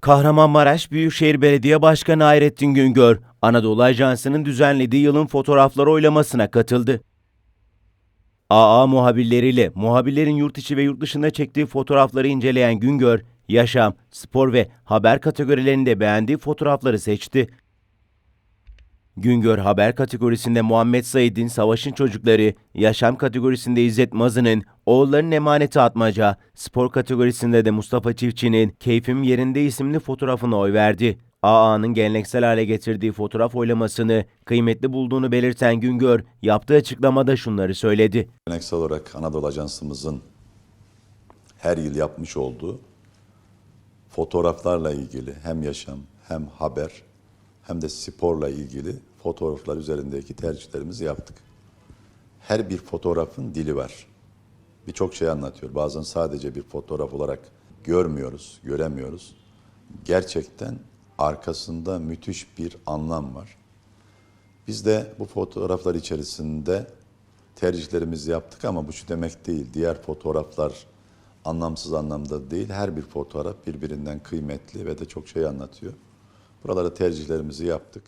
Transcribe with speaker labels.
Speaker 1: Kahramanmaraş Büyükşehir Belediye Başkanı Hayrettin Güngör, Anadolu Ajansı'nın düzenlediği yılın fotoğrafları oylamasına katıldı. AA muhabirleriyle muhabirlerin yurt içi ve yurt dışında çektiği fotoğrafları inceleyen Güngör, yaşam, spor ve haber kategorilerinde beğendiği fotoğrafları seçti. Güngör haber kategorisinde Muhammed Said'in Savaşın Çocukları, yaşam kategorisinde İzzet Mazı'nın Oğulların Emaneti Atmaca, spor kategorisinde de Mustafa Çiftçi'nin Keyfim Yerinde isimli fotoğrafına oy verdi. AA'nın geleneksel hale getirdiği fotoğraf oylamasını kıymetli bulduğunu belirten Güngör, yaptığı açıklamada şunları söyledi.
Speaker 2: Geleneksel olarak Anadolu Ajansımızın her yıl yapmış olduğu fotoğraflarla ilgili hem yaşam hem haber hem de sporla ilgili fotoğraflar üzerindeki tercihlerimizi yaptık. Her bir fotoğrafın dili var. Birçok şey anlatıyor. Bazen sadece bir fotoğraf olarak görmüyoruz, göremiyoruz. Gerçekten arkasında müthiş bir anlam var. Biz de bu fotoğraflar içerisinde tercihlerimizi yaptık ama bu şu demek değil. Diğer fotoğraflar anlamsız anlamda değil. Her bir fotoğraf birbirinden kıymetli ve de çok şey anlatıyor. Buralara tercihlerimizi yaptık.